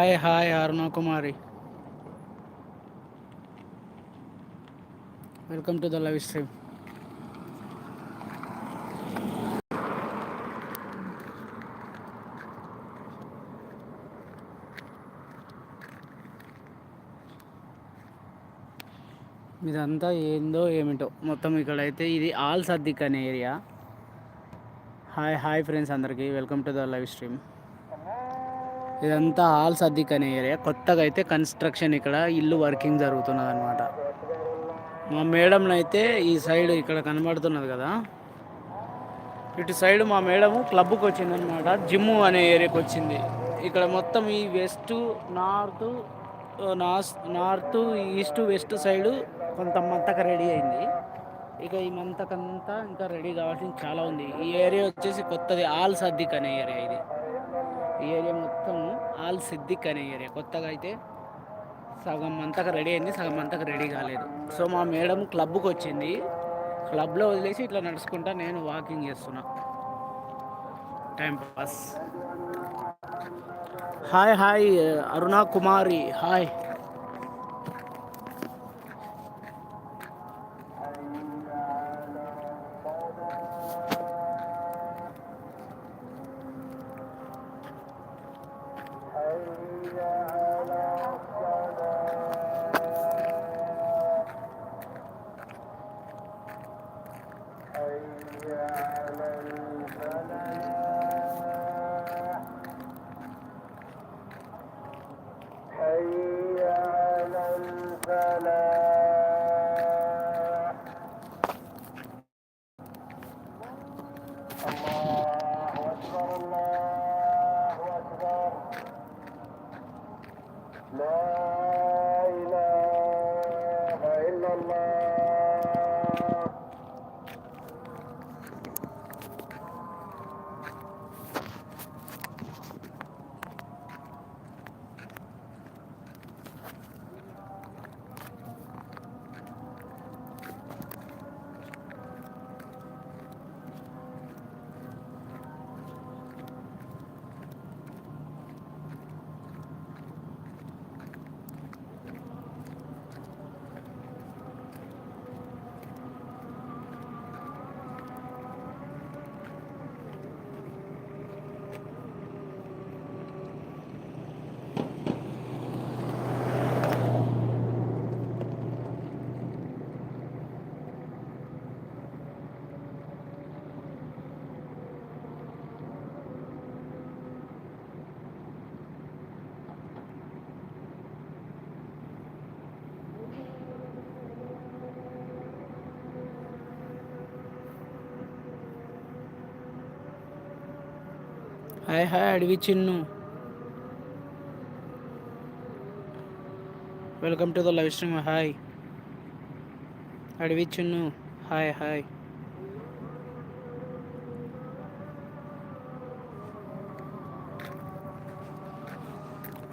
Hi hi Aruna Kumari. Welcome to the live stream ఇదంతా ఏందో ఏమిటో. మొత్తం ఇక్కడైతే ఇది ఆల్ సద్దిక్ అనే ఏరియా. హాయ్ హాయ్ ఫ్రెండ్స్ అందరికీ. Welcome to the live stream ఇదంతా ఆల్ సద్దిక్ అనే ఏరియా. కొత్తగా అయితే కన్స్ట్రక్షన్ ఇక్కడ ఇల్లు వర్కింగ్ జరుగుతున్నది అనమాట మా మేడంని అయితే ఈ సైడ్ ఇక్కడ కనబడుతున్నది కదా. ఇటు సైడ్ మా మేడము క్లబ్కి వచ్చిందనమాట జిమ్ అనే ఏరియాకి వచ్చింది. ఇక్కడ మొత్తం ఈ west north north east west side కొంత మంతక రెడీ అయింది. ఇక ఈ మంతకంతా ఇంకా రెడీ కావాల్సింది చాలా ఉంది. ఈ ఏరియా వచ్చేసి కొత్తది ఆల్ సద్దిక్ అనే ఏరియా ఇది. ఈ ఏరియా మొత్తం ఆల్ సిద్దిక్ అనే ఏరియా. కొత్తగా అయితే సగం అంతకు రెడీ అయింది సగం అంతకు రెడీ కాలేదు. సో మా మేడం క్లబ్కి వచ్చింది. క్లబ్లో వదిలేసి ఇట్లా నడుచుకుంటా నేను వాకింగ్ చేస్తున్నా. Time pass. Hi hi Aruna Kumari. Hi. Hi hi Adavi Chinnu. Welcome to the live stream hi Adavi Chinnu hi hi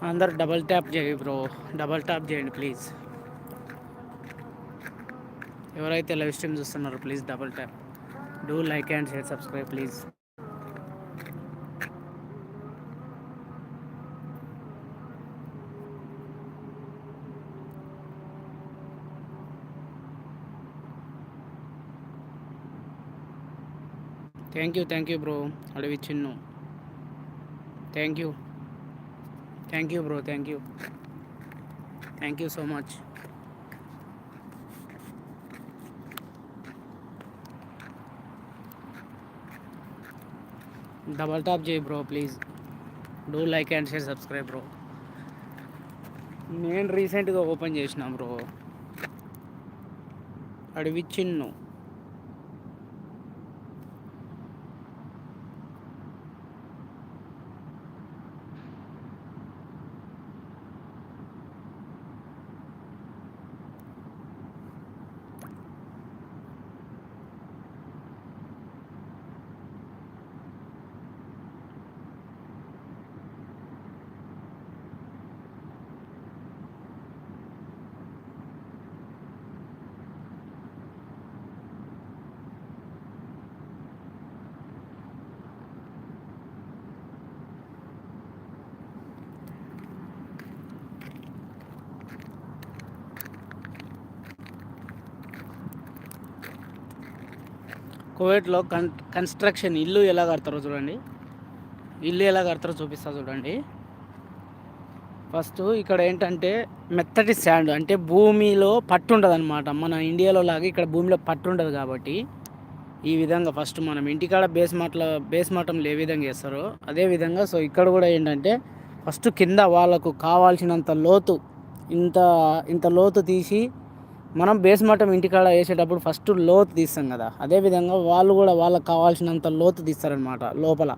అందరు డబల్ ట్యాప్ చేయి బ్రో డబల్ ట్యాప్ చేయండి ప్లీజ్ ఎవరైతే లైవ్ స్ట్రీమ్ చూస్తున్నారో please double tap do like and share subscribe please thank you thank you bro Adavi Chinnu. Thank you thank you bro thank you thank you so much double tap చేయి bro please do like and share subscribe bro నేను రీసెంట్గా open చేసిన bro Adavi Chinnu కువైట్లో కన్ construction ఇల్లు ఎలా కడతారో చూడండి. ఇల్లు ఎలా కడతారో చూపిస్తా చూడండి. ఫస్ట్ ఇక్కడ ఏంటంటే మెత్తటి శాండ్ అంటే భూమిలో పట్టు ఉండదు అనమాట మన ఇండియాలో లాగా ఇక్కడ భూమిలో పట్టు ఉండదు కాబట్టి ఈ విధంగా ఫస్ట్ మనం ఇంటికాడ బేస్ మాటల బేస్ మాటంలో ఏ విధంగా చేస్తారో అదే విధంగా సో ఇక్కడ కూడా ఏంటంటే ఫస్ట్ కింద వాళ్ళకు కావాల్సినంత లోతు ఇంత ఇంత లోతు తీసి మనం బేస్ మట్టం ఇంటికాడ వేసేటప్పుడు ఫస్ట్ లోతు తీస్తాం కదా. అదేవిధంగా వాళ్ళు కూడా వాళ్ళకి కావాల్సినంత లోతు తీస్తారనమాట లోపల.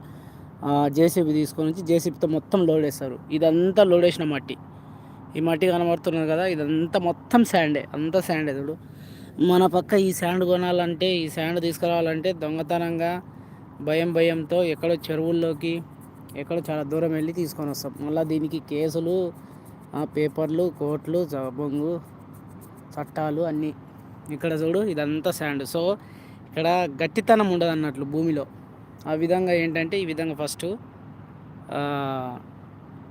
జేసీబీ తీసుకొని వచ్చి జేసీబీతో మొత్తం లోడ్ వేస్తారు. ఇదంతా లోడ్ వేసిన మట్టి. ఈ మట్టి కనబడుతున్నది కదా ఇదంతా మొత్తం శాండే అంతా శాండే చూడు. మన పక్క ఈ శాండ్ కొనాలంటే ఈ శాండ్ తీసుకురావాలంటే దొంగతనంగా భయం భయంతో ఎక్కడో చెరువుల్లోకి ఎక్కడో చాలా దూరం వెళ్ళి తీసుకొని వస్తాం. మళ్ళీ దీనికి కేసులు పేపర్లు కోట్లు బొంగు పట్టాలు అన్నీ. ఇక్కడ చూడు ఇదంతా శాండ్ సో ఇక్కడ గట్టితనం ఉండదు అన్నట్లు భూమిలో. ఆ విధంగా ఏంటంటే ఈ విధంగా ఫస్ట్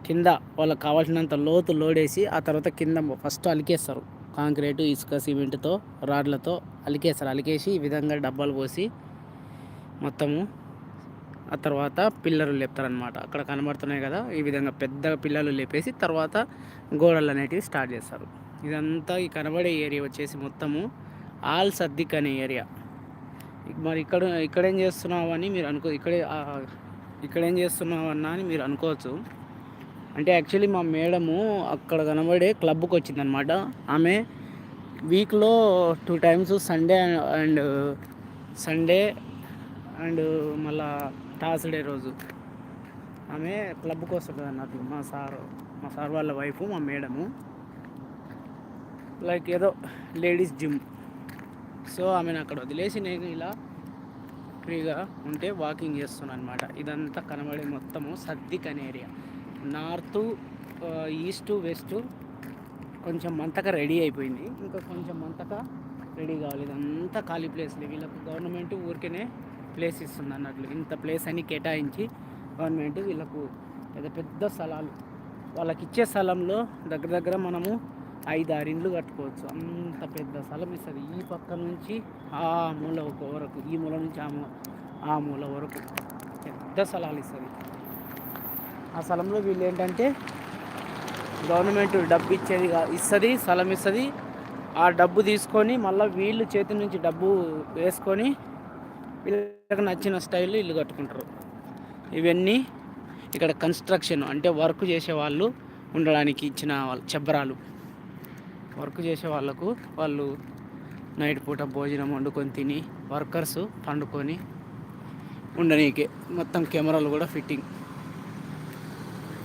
కింద వాళ్ళకి కావాల్సినంత లోతు లోడేసి ఆ తర్వాత కింద ఫస్ట్ అలికేస్తారు. కాంక్రీటు ఇసుక సిమెంట్తో రాడ్లతో అలికేస్తారు. అలికేసి ఈ విధంగా డబ్బాలు పోసి మొత్తము ఆ తర్వాత పిల్లలు లేపుతారనమాట అక్కడ కనబడుతున్నాయి కదా ఈ విధంగా పెద్ద పిల్లలు లేపేసి తర్వాత గోడలు అనేటివి స్టార్ట్ చేస్తారు. ఇదంతా ఈ కనబడే ఏరియా వచ్చేసి మొత్తము ఆల్ సద్దిక్ అనే ఏరియా. మరి ఇక్కడ ఇక్కడేం చేస్తున్నావని చేస్తున్నావు అని మీరు అనుకో ఇక్కడే ఇక్కడేం చేస్తున్నావు అన్నా అని మీరు అనుకోవచ్చు. అంటే యాక్చువల్లీ మా మేడము అక్కడ కనబడే క్లబ్కి వచ్చిందనమాట ఆమె వీక్లో two times Sunday and Sunday and మళ్ళా టాస్డే రోజు ఆమె క్లబ్కి వస్తుంది అన్నట్టు మా సార్ మా సార్ వాళ్ళ వైఫ్ మా మేడము. లైక్ ఏదో లేడీస్ జిమ్. సో ఆమెను అక్కడ వదిలేసి నేను ఇలా ఫ్రీగా ఉంటే వాకింగ్ చేస్తున్నాను అనమాట ఇదంతా కనబడే మొత్తము సర్దిక్ అనే ఏరియా నార్త్ ఈస్ట్ వెస్ట్ కొంచెం మంతక రెడీ అయిపోయింది. ఇంకా కొంచెం మంతక రెడీ కావాలి. ఇదంతా ఖాళీ ప్లేస్లు వీళ్ళకు గవర్నమెంట్ ఊరికేనే ప్లేస్ ఇస్తుంది అన్నట్లు ఇంత ప్లేస్ అని కేటాయించి గవర్నమెంట్ వీళ్ళకు పెద్ద పెద్ద స్థలాలు. వాళ్ళకి ఇచ్చే స్థలంలో దగ్గర దగ్గర మనము ఐదు ఆరు ఇండ్లు కట్టుకోవచ్చు. అంత పెద్ద స్థలం ఇస్తుంది. ఈ పక్క నుంచి ఆ మూల వరకు ఈ మూల నుంచి ఆ మూల ఆ మూల వరకు పెద్ద స్థలాలు ఇస్తుంది. ఆ స్థలంలో వీళ్ళు ఏంటంటే గవర్నమెంట్ డబ్బు ఇచ్చేది ఇస్తుంది స్థలం ఇస్తుంది. ఆ డబ్బు తీసుకొని మళ్ళీ వీళ్ళు చేతి నుంచి డబ్బు వేసుకొని వీళ్ళకి నచ్చిన స్టైల్లో ఇల్లు కట్టుకుంటారు. ఇవన్నీ ఇక్కడ కన్స్ట్రక్షన్ అంటే వర్క్ చేసే వాళ్ళు ఉండడానికి ఇచ్చిన వాళ్ళు చెబ్బరాలు వర్క్ చేసే వాళ్ళకు వాళ్ళు నైట్ పూట భోజనం వండుకొని తిని వర్కర్స్ పండుకొని ఉండనీకే. మొత్తం కెమెరాలు కూడా ఫిట్టింగ్.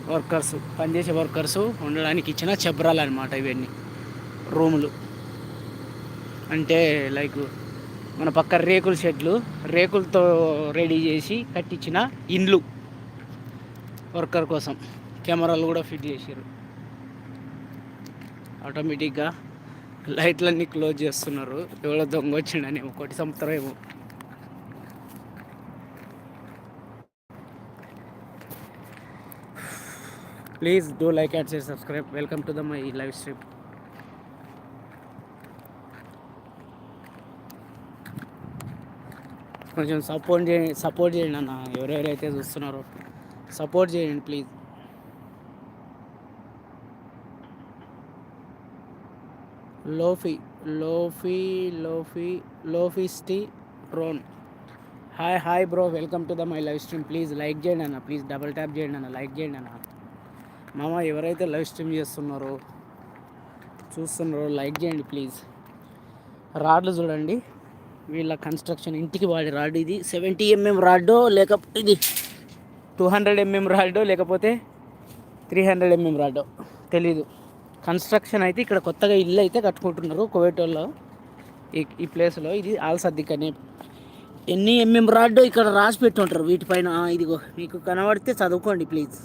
వర్కర్స్ పనిచేసే వర్కర్స్ ఉండడానికి ఇచ్చిన చెబ్రాలు అనమాట ఇవన్నీ. రూములు. అంటే లైక్ మన పక్క రేకుల షెడ్లు రేకులతో రెడీ చేసి కట్టించిన ఇండ్లు. వర్కర్ కోసం. కెమెరాలు కూడా ఫిట్ చేసారు ఆటోమేటిక్గా లైట్లన్నీ క్లోజ్ చేస్తున్నారు. ఎవరో దొంగ వచ్చిండని కోటి సంవత్సరం ఏమో. Please do like and share subscribe welcome to the my live stream కొంచెం సపోర్ట్ చేయండి సపోర్ట్ చేయండి అన్న. ఎవరెవరైతే చూస్తున్నారో సపోర్ట్ చేయండి ప్లీజ్ లోఫీ లోఫీ లోఫీ లోఫిస్టీ రోన్. Hi hi bro welcome to the my live stream. Please like చేయండి అన్న ప్లీజ్ డబల్ ట్యాప్ చేయండి అన్న లైక్ చేయండి అన్న. మామ ఎవరైతే లైవ్ స్ట్రీమ్ చేస్తున్నారో చూస్తున్నారో లైక్ చేయండి ప్లీజ్. రాడ్లు చూడండి. వీళ్ళ కన్స్ట్రక్షన్ ఇంటికి వాడే రాడ్ ఇది. సెవెంటీ ఎంఎం రాడ్డో లేకపోతే ఇది టూ హండ్రెడ్ ఎంఎం రాడ్డో లేకపోతే త్రీ హండ్రెడ్ ఎంఎం రాడ్డో. తెలీదు. కన్స్ట్రక్షన్ అయితే ఇక్కడ కొత్తగా ఇల్లు అయితే కట్టుకుంటున్నారు కోవేటోల్లో. ఈ ఈ ప్లేస్లో ఇది ఆల్సద్దిక్ అని. ఎన్ని ఎంఎం రాడ్డో ఇక్కడ రాసి పెట్టుంటారు వీటిపైన. ఇదిగో మీకు కనబడితే చదువుకోండి please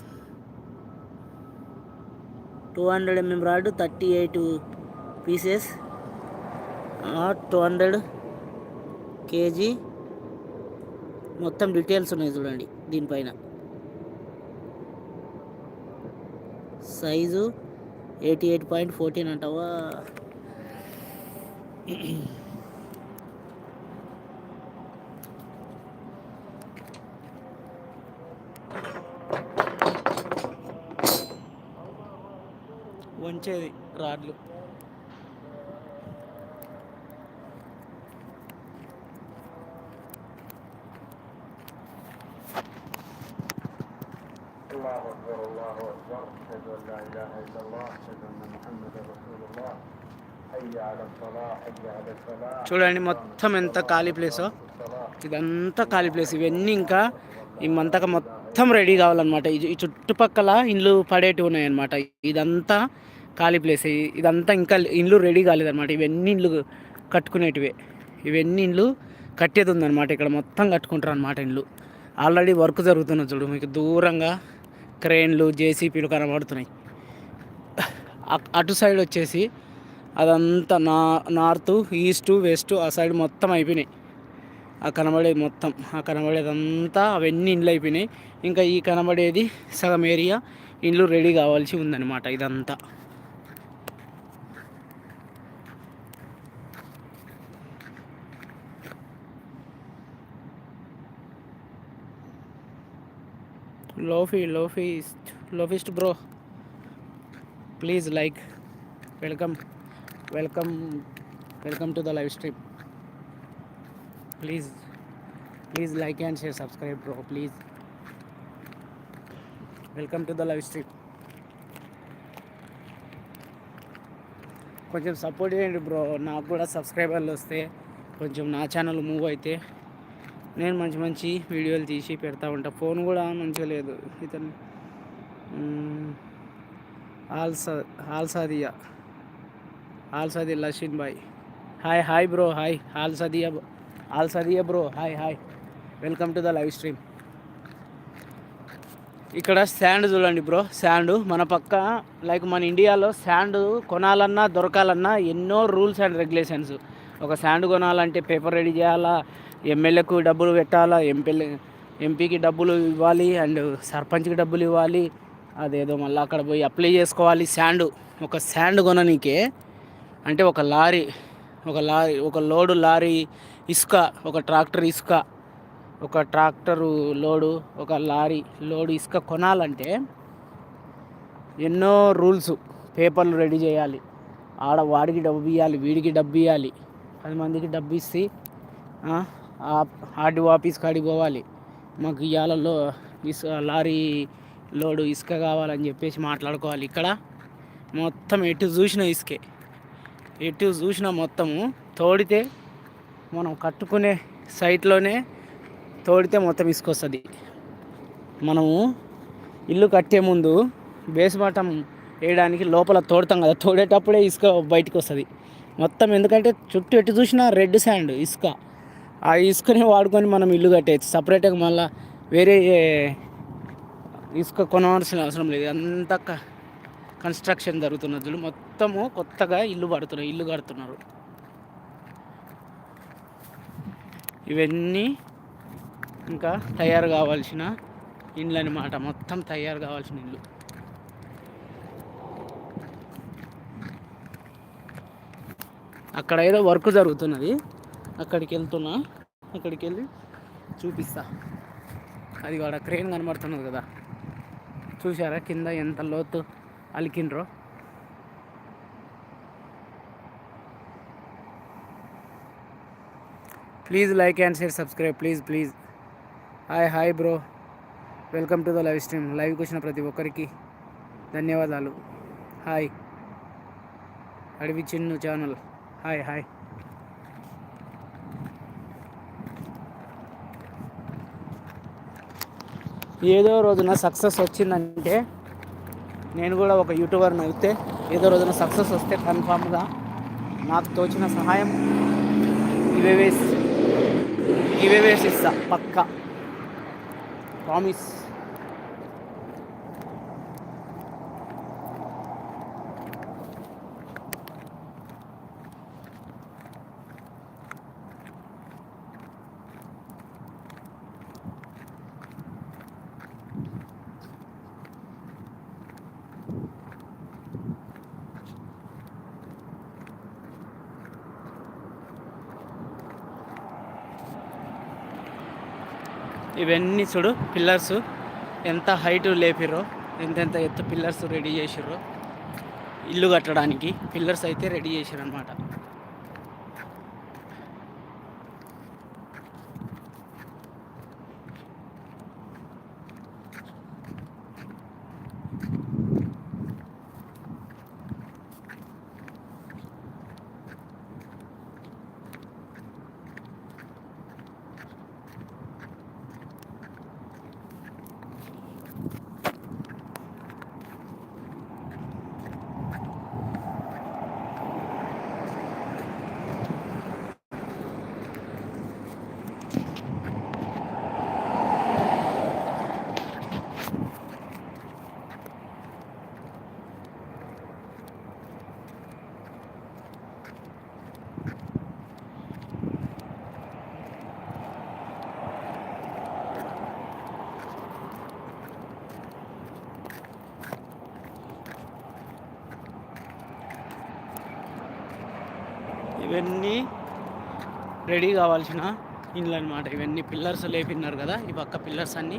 two hundred MM rod thirty eight pieces two hundred KG. మొత్తం డీటెయిల్స్ ఉన్నాయి చూడండి దీనిపైన. Size eighty eight point fourteen అంటావా? వంచేది రాడ్లు. الله اكبر اشهد ان لا اله الا الله اشهد ان محمدا رسول الله حي على الصلاه حي على الفلاح చూడండి మొత్తం ఎంత ఖాళీ ప్లేసో ఇదంతా ఖాళీ ప్లేస్ ఇవన్నీ ఇంకా ఈ మంతక మొత్తం రెడీ కావాలన్నమాట ఈ చుట్టుపక్కల ఇండ్లు పడేటివి ఉన్నాయన్నమాట ఇదంతా ఖాళీ ప్లేస్ ఇదంతా ఇంకా ఇండ్లు రెడీ కాలేదన్నమాట ఇవన్నీ ఇండ్లు కట్టుకునేటివే ఇవన్నీ ఇండ్లు కట్టేది ఉందన్నమాట ఇక్కడ మొత్తం కట్టుకుంటారు అనమాట ఇండ్లు ఆల్రెడీ వర్క్ జరుగుతున్నది చూడు మీకు దూరంగా క్రేన్లు జేసీపీలు కనబడుతున్నాయి. అటు సైడ్ వచ్చేసి అదంతా నా నార్త్ ఈస్ట్ వెస్ట్ ఆ సైడ్ మొత్తం అయిపోయినాయి. ఆ కనబడేది మొత్తం ఆ కనబడేదంతా అవన్నీ ఇండ్లు అయిపోయినాయి. ఇంకా ఈ కనబడేది సగం ఏరియా ఇండ్లు రెడీ కావాల్సి ఉందన్నమాట ఇదంతా. లోఫీ లోఫీస్ట్ లోఫీస్ట్ bro. Please like. Welcome. Welcome. Welcome to the live stream. Please. Please like and share subscribe bro please. Welcome to the live stream. కొంచెం సపోర్ట్ చేయండి బ్రో. నాకు కూడా సబ్స్క్రైబర్లు వస్తే కొంచెం నా ఛానల్ మూవ్ అయితే నేను మంచి మంచి వీడియోలు తీసి పెడతా ఉంటా. ఫోన్ కూడా మంచిగా లేదు. ఇతను ఆల్సా ఆల్సాదియా ఆల్సాది లషిన్ బాయ్ హాయ్ హాయ్ బ్రో హాయ్. ఆల్సాదియా ఆల్సాదియా bro hi hi. Welcome to the live stream. ఇక్కడ శాండ్ చూడండి బ్రో శాండ్. మన పక్క లైక్ మన ఇండియాలో శాండ్ కొనాలన్నా దొరకాలన్నా ఎన్నో రూల్స్ అండ్ రెగ్యులేషన్స్. ఒక శాండ్ కొనాలంటే పేపర్ రెడీ చేయాలా? ఎమ్మెల్యేకు డబ్బులు పెట్టాలా? ఎంపీ ఎంపీకి డబ్బులు ఇవ్వాలి అండ్ సర్పంచ్కి డబ్బులు ఇవ్వాలి. అదేదో మళ్ళీ అక్కడ పోయి అప్లై చేసుకోవాలి శాండ్. ఒక శాండ్ కొననీకే అంటే ఒక లారీ ఒక లారీ ఒక లోడు లారీ ఇసుక ఒక ట్రాక్టర్ ఇసుక ఒక ట్రాక్టరు లోడు ఒక లారీ లోడు ఇసుక కొనాలంటే ఎన్నో రూల్స్ పేపర్లు రెడీ చేయాలి. ఆడ వాడికి డబ్బు ఇవ్వాలి వీడికి డబ్బు ఇవ్వాలి పది మందికి డబ్బు ఇస్తే ఆర్డీ ఆఫీస్ కాడికి పోవాలి. మాకు ఇవాళలో ఇసుక లారీ లోడు ఇసుక కావాలని చెప్పేసి మాట్లాడుకోవాలి ఇక్కడ. మొత్తం ఎటు చూసిన ఇసుకే. ఎటు చూసిన మొత్తము తోడితే మనం కట్టుకునే సైట్లోనే తోడితే మొత్తం ఇసుక వస్తుంది. మనము ఇల్లు కట్టే ముందు బేస్మటం వేయడానికి లోపల తోడతాం కదా తోడేటప్పుడే ఇసుక బయటకు వస్తుంది. మొత్తం ఎందుకంటే చుట్టూ ఎటు చూసినా రెడ్ శాండ్ ఇసుక. ఆ ఇసుకని వాడుకొని మనం ఇల్లు కట్టేయచ్చు సపరేట్గా మళ్ళీ వేరే ఇసుక కొనవలసిన అవసరం లేదు. అంత కన్స్ట్రక్షన్ జరుగుతున్నది మొత్తము కొత్తగా ఇల్లు పడుతున్నారు ఇల్లు కడుతున్నారు. ఇవన్నీ ఇంకా తయారు కావాల్సిన ఇండ్లు అనమాట మొత్తం తయారు కావాల్సిన ఇల్లు. అక్కడ ఏదో వర్క్ జరుగుతున్నది. అక్కడికి వెళ్తున్నా అక్కడికి వెళ్ళి చూపిస్తా. అది కూడా క్రేన్ కనబడుతున్నది కదా. చూసారా కింద ఎంత లోతు అలికిండ్రో? Please like and share subscribe. Please please. Hi hi bro. Welcome to the live stream. లైవ్కి వచ్చిన ప్రతి ఒక్కరికి ధన్యవాదాలు. Hi. Adavi Chinnu channel. Hi hi. ఏదో రోజున సక్సెస్ వచ్చిందంటే నేను కూడా ఒక యూట్యూబర్ని అయితే ఏదో రోజున సక్సెస్ వస్తే కన్ఫామ్గా నాకు తోచిన సహాయం ఇవేవేస్ వేసి ఇస్తా పక్కా. ప్రామిస్ ఇవన్నీ చూడు పిల్లర్స్. ఎంత హైట్ లేపిర్రో ఎంతెంత ఎత్తు పిల్లర్స్ రెడీ చేసిర్రో. ఇల్లు కట్టడానికి పిల్లర్స్ అయితే రెడీ చేశారనమాట ఇవన్నీ రెడీ కావాల్సిన ఇండ్లు అనమాట ఇవన్నీ పిల్లర్స్ లేపిన్నారు కదా ఈ పక్క పిల్లర్స్ అన్నీ.